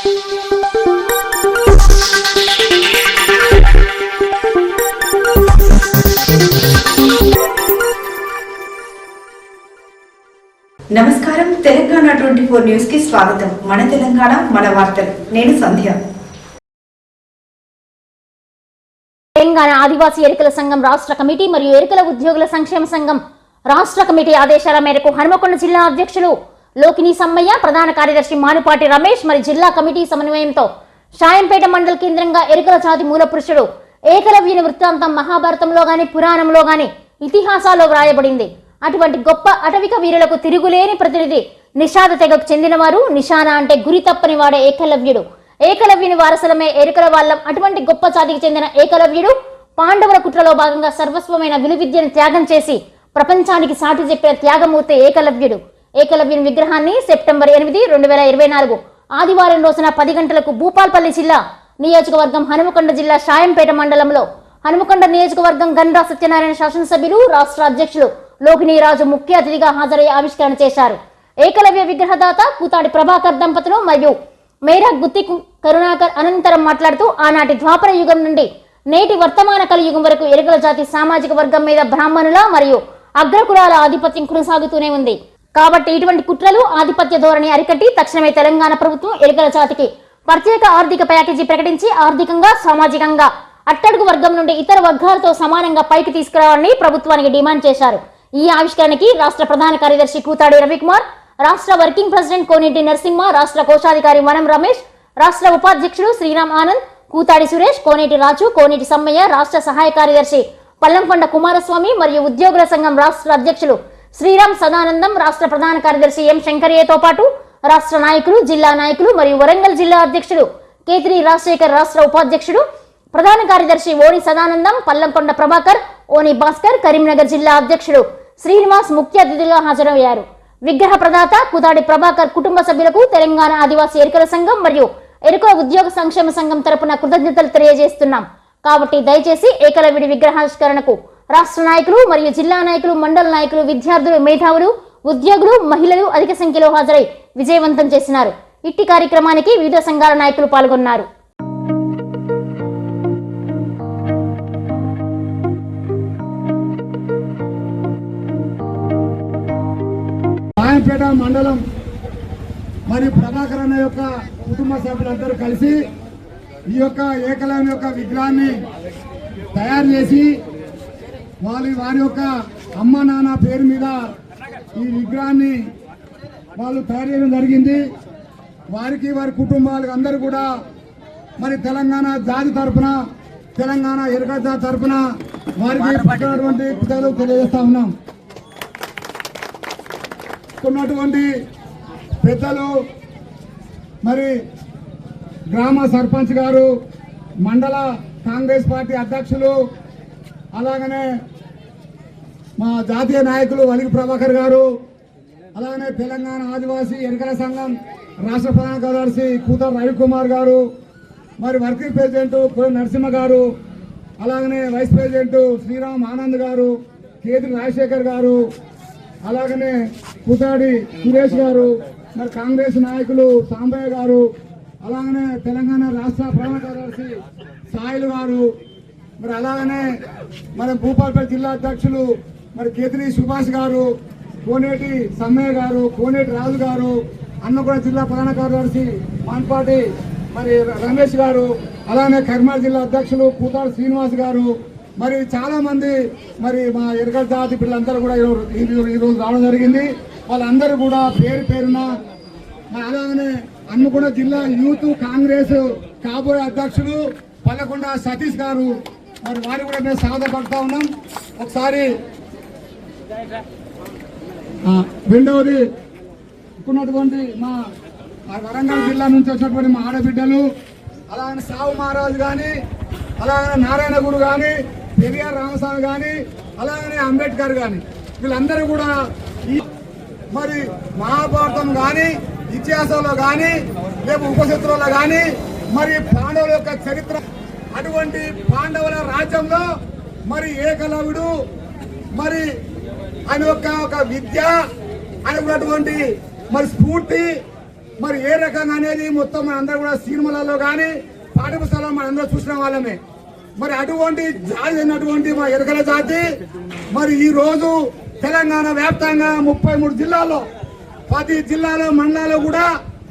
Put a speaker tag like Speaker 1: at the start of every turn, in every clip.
Speaker 1: నమస్కారం. Telangana twenty four న్యూస్కి స్వాగతం. మన తెలంగాణ మన వార్తలు. నేను సంధ్య.
Speaker 2: తెలంగాణ ఆదివాసీ ఎరుకల సంఘం రాష్ట్ర కమిటీ మరియు ఎరుకల ఉద్యోగుల సంక్షేమ సంఘం రాష్ట్ర కమిటీ ఆదేశాల మేరకు హనుమకొండ జిల్లా అధ్యక్షులు లోకిని సమ్మయ్య ప్రధాన కార్యదర్శి మానుపాటి రమేష్ మరి జిల్లా కమిటీ సమన్వయంతో షాయంపేట మండల కేంద్రంగా ఎరుకల జాతి మూల పురుషుడు ఏకలవ్యుని వృత్తాంతం మహాభారతంలో గాని పురాణంలో గాని ఇతిహాసాల్లో వ్రాయబడింది. అటువంటి గొప్ప అటవిక వీరులకు తిరుగులేని ప్రతినిధి నిషాద తెగకు చెందినవారు. నిషాన అంటే గురి తప్పని వాడే ఏకలవ్యుడు. ఏకలవ్యుని వారసులమే ఎరుకల వాళ్ళం. అటువంటి గొప్ప జాతికి చెందిన ఏకలవ్యుడు పాండవుల కుట్రలో భాగంగా సర్వస్వమైన విలువిద్యను త్యాగం చేసి ప్రపంచానికి సాటి చెప్పిన త్యాగమూర్తి ఏకలవ్యుడు. ఏకలవ్యుని విగ్రహాన్ని సెప్టెంబర్ ఎనిమిది రెండు వేల ఇరవై నాలుగు ఆదివారం రోజున పది గంటలకు భూపాల్పల్లి జిల్లా నియోజకవర్గం హనుమకొండ జిల్లా షాయంపేట మండలంలో హనుమకొండ నియోజకవర్గం గండ్రా సత్యనారాయణ శాసనసభ్యులు రాష్ట్ర అధ్యక్షులు లోకినీరాజు ముఖ్య అతిథిగా హాజరై ఆవిష్కరణ చేశారు. ఏకలవ్య విగ్రహదాత కూతాడి ప్రభాకర్ దంపతులు మరియు మేరా గుత్తి కరుణాకర్ అనంతరం మాట్లాడుతూ ఆనాటి ద్వాపర యుగం నుండి నేటి వర్తమాన కలియుగం వరకు ఎరుకల జాతి సామాజిక వర్గం మీద బ్రాహ్మణుల మరియు అగ్రకులాల ఆధిపత్యం కొనసాగుతూనే ఉంది. కాబట్టి ఇటువంటి కుట్రలు ఆధిపత్య ధోరణి అరికట్టి తక్షణమే తెలంగాణ ప్రభుత్వం ఎలుకల జాతికి ప్రత్యేక ఆర్థిక ప్యాకేజీ ప్రకటించి ఆర్థికంగా సామాజికంగా అట్టడుగు వర్గం నుండి ఇతర వర్గాలతో సమానంగా పైకి తీసుకురావాలని ప్రభుత్వానికి డిమాండ్ చేశారు. ఈ ఆవిష్కరణకి రాష్ట్ర ప్రధాన కార్యదర్శి కూతాడి రవికుమార్ రాష్ట్ర వర్కింగ్ ప్రెసిడెంట్ కోనేటి నరసింహ రాష్ట్ర కోశాధికారి వనం రమేష్ రాష్ట్ర ఉపాధ్యక్షుడు శ్రీరామ్ ఆనంద్ కూతాడి సురేష్ కోనేటి రాజు కోనేటి సమ్మయ్య రాష్ట్ర సహాయ కార్యదర్శి పల్లంకొండ కుమారస్వామి మరియు ఉద్యోగుల సంఘం రాష్ట్ర అధ్యక్షులు శ్రీరామ్ సదానందం రాష్ట్ర ప్రధాన కార్యదర్శి ఎం శంకరయ్యతో పాటు రాష్ట్ర నాయకులు జిల్లా నాయకులు మరియు వరంగల్ జిల్లా అధ్యక్షుడు కేతిరి రాజశేఖర్ రాష్ట్ర ఉపాధ్యక్షుడు ప్రధాన కార్యదర్శి ఓని సదానందం పల్లంకొండ ప్రభాకర్ ఓని భాస్కర్ కరీంనగర్ జిల్లా అధ్యక్షుడు శ్రీనివాస్ ముఖ్య అతిథిగా హాజరయ్యారు. విగ్రహ ప్రదాత కుదాడి ప్రభాకర్ కుటుంబ సభ్యులకు తెలంగాణ ఆదివాసీ ఎరుకల సంఘం మరియు ఎరుకల ఉద్యోగ సంక్షేమ సంఘం తరపున కృతజ్ఞతలు తెలియజేస్తున్నాం. కాబట్టి దయచేసి ఏకలవిడి విగ్రహావిష్కరణకు రాష్ట్ర నాయకులు మరియు జిల్లా నాయకులు మండల నాయకులు విద్యార్థులు మేధావులు ఉద్యోగులు మహిళలు అధిక సంఖ్యలో హాజరై విజయవంతం చేసినారు. ఇట్టి కార్యక్రమానికి వివిధ సంఘాల నాయకులు పాల్గొన్నారు.
Speaker 3: మండలం మరి ప్రభాకర్ అన్న యొక్క కుటుంబ సభ్యులందరూ కలిసి ఈ యొక్క ఏకలవ్యం యొక్క విగ్రహాన్ని తయారు చేసి వాళ్ళ వారి యొక్క అమ్మ నాన్న పేరు మీద ఈ విగ్రహాన్ని వాళ్ళు తయారు చేయడం జరిగింది. వారికి వారి కుటుంబాలకు అందరూ కూడా మరి తెలంగాణ జాతి తరపున తెలంగాణ ఎరుక జాతి తరపున వారికి పుట్టినటువంటి కృతజ్ఞతలు తెలియజేస్తా ఉన్నాం. ఉన్నటువంటి పెద్దలు మరి గ్రామ సర్పంచ్ గారు మండల కాంగ్రెస్ పార్టీ అధ్యక్షులు అలాగనే మా జాతీయ నాయకులు వలిగి ప్రభాకర్ గారు అలాగనే తెలంగాణ ఆదివాసీ ఎన్నికల సంఘం రాష్ట్ర ప్రధాన కార్యదర్శి కూతర్ రవికుమార్ గారు మరి వర్కింగ్ ప్రెసిడెంట్ కోడి నరసింహ గారు అలాగనే వైస్ ప్రెసిడెంట్ శ్రీరామ్ ఆనంద్ గారు కేతి రాజశేఖర్ గారు అలాగనే కుతాడి సురేష్ గారు మరి కాంగ్రెస్ నాయకులు సాంబయ్య గారు అలాగనే తెలంగాణ రాష్ట్ర ప్రధాన కార్యదర్శి సాయిల్ గారు మరి అలాగనే మన భూపాలపేట జిల్లా అధ్యక్షులు మరి కేతిరి సుభాష్ గారు కోనేటి సమ్మయ్య గారు కోనేటి రాజు గారు అన్నగూడ జిల్లా ప్రధాన కార్యదర్శి మాన్పాటి మరి రమేష్ గారు అలానే కర్మాల్ జిల్లా అధ్యక్షులు పూతాడు శ్రీనివాస్ గారు మరి చాలా మంది మరి మా ఎరగల జాతి పిల్లలందరూ కూడా ఈరోజు ఈ రావడం జరిగింది. వాళ్ళందరూ కూడా పేరు పేరున మరి అలాగనే అన్నగూడ జిల్లా యూత్ కాంగ్రెస్ కాబోయే అధ్యక్షులు పల్లకొండ సతీష్ గారు మరి వారు కూడా మేము స్వాగతపడతా ఉన్నాం. ఒకసారి రెండవది ఉన్నటువంటి మా వరంగల్ జిల్లా నుంచి వచ్చినటువంటి మా ఆడబిడ్డలు అలాగే సావు మహారాజు కానీ అలాగనే నారాయణ గురు కానీ పెరియార్ రామస్వామి కానీ అలాగనే అంబేద్కర్ కానీ వీళ్ళందరూ కూడా ఈ మరి మహాభారతం కానీ ఇతిహాసంలో కానీ లేక ఉపశత్రువులో కానీ మరి పాండవుల యొక్క చరిత్ర అటువంటి పాండవుల రాజ్యంలో మరి ఏకలవుడు మరి ఆయన యొక్క ఒక విద్య అనేటువంటి మరి స్ఫూర్తి మరి ఏ రకంగా అనేది మొత్తం మన అందరూ కూడా సినిమాలలో కానీ పాఠ్యపుస్తకాల్లో మన అందరూ చూసిన వాళ్ళమే. మరి అటువంటి జాతి అయినటువంటి మా ఎరకల జాతి మరి ఈ రోజు తెలంగాణ వ్యాప్తంగా ముప్పై మూడు జిల్లాల్లో ప్రతి జిల్లాలో మండలాల్లో కూడా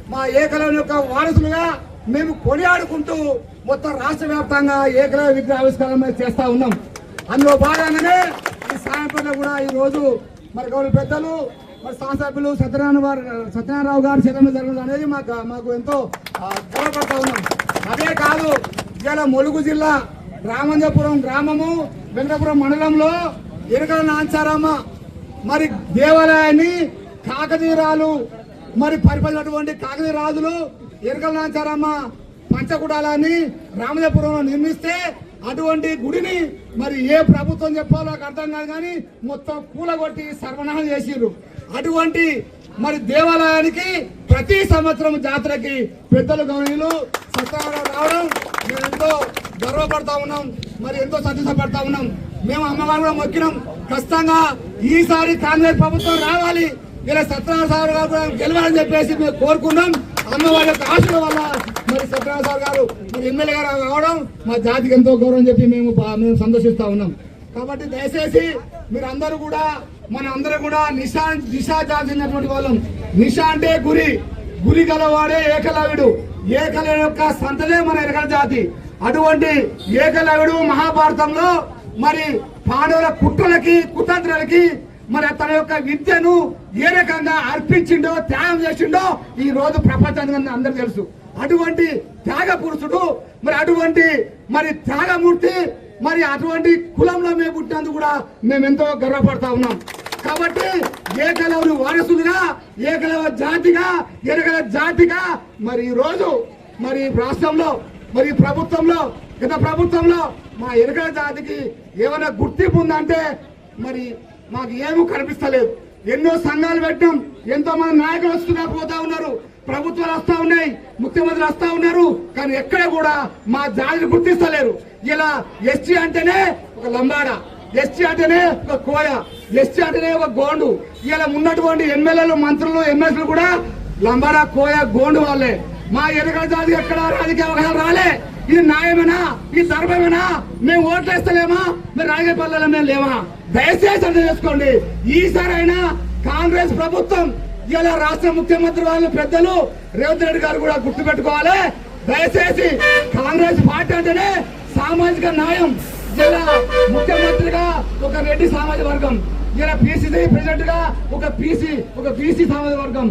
Speaker 3: మా ఏకల యొక్క వారసులుగా మేము కొనియాడుకుంటూ మొత్తం రాష్ట్ర వ్యాప్తంగా ఏకలవ్య విగ్రహ ఆవిష్కరణ చేస్తా ఉన్నాం. అందులో భాగంగానే ఈ సాయంత్రం కూడా ఈ రోజు మరి గౌరవ పెద్దలు మరి శాసనసభ్యులు సత్యనారాయణ వారు సత్యనారాయణరావు గారు చేతుల జరగడం అనేది మాకు మాకు ఎంతో ఆ, గర్వపడతా ఉన్నాం. అదే కాదు ఇవాళ ములుగు జిల్లా రామంజపురం గ్రామము వెంకటపురం మండలంలో ఇరగల నాంచారమ్మ మరి దేవాలయాన్ని కాకతీరాలు మరి పరిపాలినటువంటి కాకతీయ రాజులు ఎరకల నాచారమ్మ రామజపురంలో నిర్మిస్తే అటువంటి గుడిని మరి ఏ ప్రభుత్వం చెప్పాలో నాకు అర్థం కాదు కానీ మొత్తం కూలగొట్టి సర్వనాశనం చేసిర్రు. అటువంటి మరి దేవాలయానికి ప్రతి సంవత్సరం జాతరకి పెద్దలు గౌరవులు సత్యనారాయణ రావడం మేము ఎంతో గర్వపడతా ఉన్నాం మరి ఎంతో సంతోషపడతా ఉన్నాం. మేము అమ్మవారు కూడా మొక్కినాం. ఖచ్చితంగా ఈసారి కాంగ్రెస్ ప్రభుత్వం రావాలి. ఇలా సత్యనారాయణ సార్ గారు కూడా గెలవాలని చెప్పేసి మేము కోరుకున్నాం అమ్మవారి యొక్క ఆశల వల్ల సత్యనారాయణ గారు మరి ఎమ్మెల్యే గారు రావడం మా జాతికి ఎంతో గౌరవం చెప్పి మేము మేము సంతోషిస్తా ఉన్నాం. కాబట్టి దయచేసి మీరు అందరూ కూడా మన అందరూ కూడా నిషా దిశా జాతినటువంటి వాళ్ళం. నిషా అంటే గురి. గురి గలవాడే ఏకలవ్యుడు. ఏకల యొక్క సంతదే మన ఎరగల జాతి. అటువంటి ఏకలవ్యుడు మహాభారతంలో మరి పాండవుల కుట్రలకి కుతంత్రాలకి మరి తన యొక్క విద్యను ఏ రకంగా అర్పించిండో త్యాగం చేసిండో ఈ రోజు ప్రపంచానికి అందరూ తెలుసు. అటువంటి త్యాగ పురుషుడు మరి అటువంటి మరి త్యాగమూర్తి మరి అటువంటి కులంలో మేము పుట్టినందుకు కూడా మేము ఎంతో గర్వపడతా ఉన్నాం. కాబట్టి ఏకలవుని వారసులుగా ఏకలవ జాతిగా ఎరగల జాతిగా మరి ఈరోజు రోజు మరి రాష్ట్రంలో మరి ప్రభుత్వంలో గత ప్రభుత్వంలో మా ఎరగల జాతికి ఏమైనా గుర్తింపు ఉందంటే మరి మాకు ఏమీ కనిపిస్తలేదు. ఎన్నో సంఘాలు పెట్టాం. ఎంతో మంది నాయకులు వస్తున్నా పోతా ఉన్నారు. ప్రభుత్వాలు వస్తా ఉన్నాయి. ముఖ్యమంత్రులు వస్తా ఉన్నారు. కానీ ఎక్కడ కూడా మా జాతిని గుర్తిస్తలేరు. ఇలా ఎస్టీ అంటేనే ఒక లంబాడ ఎస్టీ అంటేనే ఒక కోయ ఎస్టీ అంటేనే ఒక గోండు. ఇలా ఉన్నటువంటి ఎమ్మెల్యేలు మంత్రులు ఎమ్మెల్యేలు కూడా లంబాడా కోయ గోండు వాళ్ళే. మా ఎరుగల జాతి ఎక్కడ రాజకీయ అవకాశాలు రాలే. ఇది న్యాయమేనా? ఇది ధర్మమేనా? మేము ఓట్లేస్తలేమా? మేము రాజకీయ పల్లెలో మేము లేవా దయచేసి అర్థం చేసుకోండి. ఈసారైనా కాంగ్రెస్ ప్రభుత్వం ఇలా రాష్ట్ర ముఖ్యమంత్రి వాళ్ళు పెద్దలు రేవంత్ రెడ్డి గారు కూడా గుర్తు పెట్టుకోవాలి దయచేసి కాంగ్రెస్ పార్టీ అంటేనే సామాజిక న్యాయం. ఇలా ముఖ్యమంత్రిగా ఒక రెడ్డి సామాజిక వర్గం. ఇలా పీసీసీ ప్రెసిడెంట్గా ఒక పీసీ ఒక బీసీ సామాజిక వర్గం.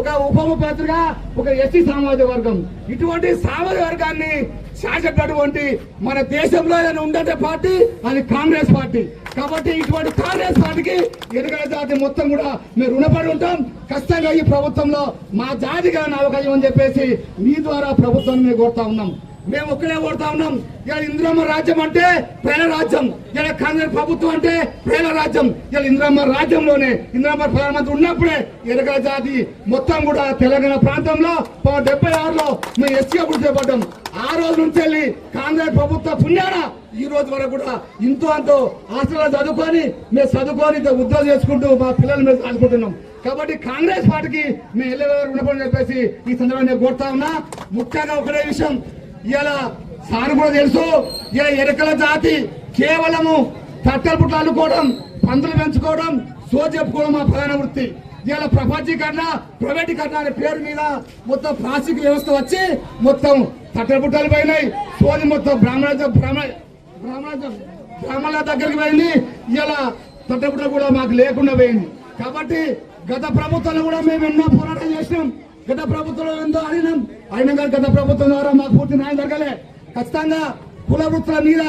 Speaker 3: ఒక ఉప ముఖ్యమంత్రిగా ఒక ఎస్టీ సామాజిక వర్గం. ఇటువంటి సామాజిక వర్గాన్ని శాసించినటువంటి మన దేశంలో ఏదైనా ఉండే పార్టీ అది కాంగ్రెస్ పార్టీ. కాబట్టి ఇటువంటి కాంగ్రెస్ పార్టీకి ఎన్నికల జాతి మొత్తం కూడా మేము రుణపడి ఉంటాం. ఖచ్చితంగా ఈ ప్రభుత్వంలో మా జాతిగా అవకాశం అని చెప్పేసి మీ ద్వారా ప్రభుత్వాన్ని మేము కోరుతా ఉన్నాం. మేము ఒక్కడే ఓడతా ఉన్నాం. ఇలా ఇందిరమ్మ రాజ్యం అంటే ప్రజల రాజ్యం. ఇలా కాంగ్రెస్ ప్రభుత్వం అంటే ప్రజల రాజ్యం. ఇలా ఇందిరమ్మ రాజ్యంలోనే ఇందిరమ్మ ప్రధానమంత్రి ఉన్నప్పుడే ఎరగల జాతి మొత్తం కూడా తెలంగాణ ప్రాంతంలో డెబ్బై ఆరులో మేము ఎస్సీగా గుర్తుపడ్డాం ఆ రోజు నుంచి వెళ్ళి కాంగ్రెస్ ప్రభుత్వ పుణ్యాన ఈ రోజు వరకు కూడా ఇంతో అంతో హాస్టల్లో చదువుకొని మేము చదువుకొని ఉద్యోగం చేసుకుంటూ మా పిల్లలు మేము చదువుకుంటున్నాం కాబట్టి కాంగ్రెస్ పార్టీకి మేము వెళ్ళే ఉండకూడదని చెప్పేసి ఈ సందర్భంగా నేను కోరుతా ఉన్నా. ముఖ్యంగా ఒకటే విషయం. ఇలా సార్ కూడా తెలుసు ఇలా ఎరకల జాతి కేవలము తట్టలు పుట్టలు అల్లుకోవడం పందులు పెంచుకోవడం సో చెప్పుకోవడం మా ప్రధాన వృత్తి. ఇలా ప్రపంచీకరణ ప్రైవేటీకరణ అనే పేరు మీద మొత్తం ప్లాస్టిక్ వ్యవస్థ వచ్చి మొత్తం తట్టల పుట్టలు పోయినాయి సోది మొత్తం బ్రాహ్మణ బ్రాహ్మణ బ్రాహ్మణ బ్రాహ్మణుల దగ్గరికి పోయింది ఇలా తట్టపుట్ట కూడా మాకు లేకుండా పోయింది. కాబట్టి గత ప్రభుత్వంలో కూడా మేము ఎన్నో పోరాటం చేసినాం. గత ప్రభుత్వంలో ఎంతో అడిగినాం అయినా కానీ గత ప్రభుత్వం ద్వారా మాకు పూర్తి న్యాయం జరగలే. ఖచ్చితంగా కుల వృత్తుల మీద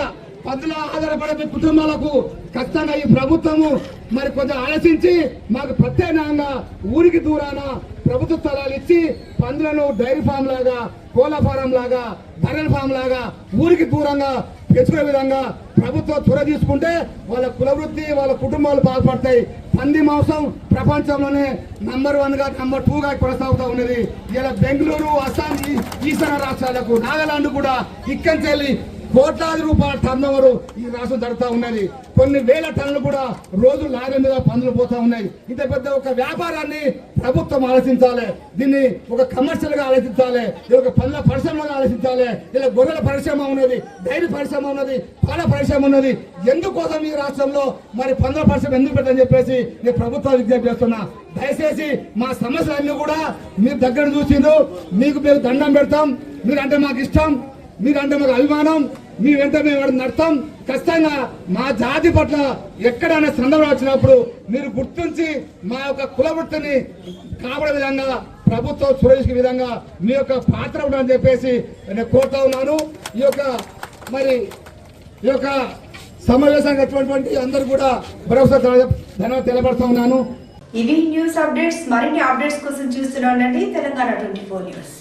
Speaker 3: పద్దులో ఆధారపడే కుటుంబాలకు ఖచ్చితంగా ఈ ప్రభుత్వము మరి కొంచెం ఆలోచించి మాకు ప్రత్యేకంగా ఊరికి దూరాన ప్రభుత్వ స్థలాలు ఇచ్చి పందులను డైరీ ఫామ్ లాగా కోళ్ళ ఫారం లాగా బర్రెల ఫామ్ లాగా ఊరికి దూరంగా తెచ్చుకునే విధంగా ప్రభుత్వం చొర తీసుకుంటే వాళ్ళ కులవృత్తి వాళ్ళ కుటుంబాలు బాధపడతాయి. పంది మాంసం ప్రపంచంలోనే నంబర్ వన్గా నంబర్ టూ గా కొనసాగుతూ ఉన్నది. ఇలా బెంగళూరు అస్సాం ఈశాన్య రాష్ట్రాలకు నాగాలాండ్ కూడా ఇక్కడి కోట్లాది రూపాయల టర్న్ ఓవర్ ఈ రాష్ట్రం జరుగుతూ ఉన్నది. కొన్ని వేల టన్నులు కూడా రోజు లారీ మీద పనులు పోతా ఉన్నాయి. ఇంత పెద్ద ఒక వ్యాపారాన్ని ప్రభుత్వం ఆలోచించాలి. దీన్ని ఒక కమర్షియల్గా ఆలోచించాలి. ఇది ఒక పనుల పరిశ్రమగా ఆలోచించాలి. ఇలా గొర్రెల పరిశ్రమ ఉన్నది డైరీ పరిశ్రమ ఉన్నది పాల పరిశ్రమ ఉన్నది. ఎందుకోసం ఈ రాష్ట్రంలో మరి పనుల పరిశ్రమ ఎందుకు పెట్టని చెప్పేసి నేను ప్రభుత్వం విజ్ఞప్తి చేస్తున్నా. దయచేసి మా సమస్యలన్నీ కూడా మీరు దగ్గర చూసిండ్రు. మీకు మేము దండం పెడతాం. మీరు అంటే మాకు ఇష్టం. మీరంటే మాకు అభిమానం మీ వెంట మేము నడతాం ఖచ్చితంగా మా జాతి పట్ల ఎక్కడైనా సందర్భం వచ్చినప్పుడు మీరు గుర్తించి మా యొక్క కుల వృత్తిని కాపాడే విధంగా ప్రభుత్వం సురక్షించే విధంగా మీ యొక్క పాత్ర ఉండాలని చెప్పేసి నేను కోరుతా ఉన్నాను. ఈ యొక్క మరి ఈ యొక్క సమావేశానికి వచ్చినటువంటి అందరూ కూడా భరోసా ధన్యవాదాలు తెలపడుతూ ఉన్నాను.
Speaker 1: ఇవి న్యూస్ అప్డేట్స్ మరిన్ని అప్డేట్స్ కోసం చూస్తూనే తెలంగాణ ట్వంటీ ఫోర్ న్యూస్.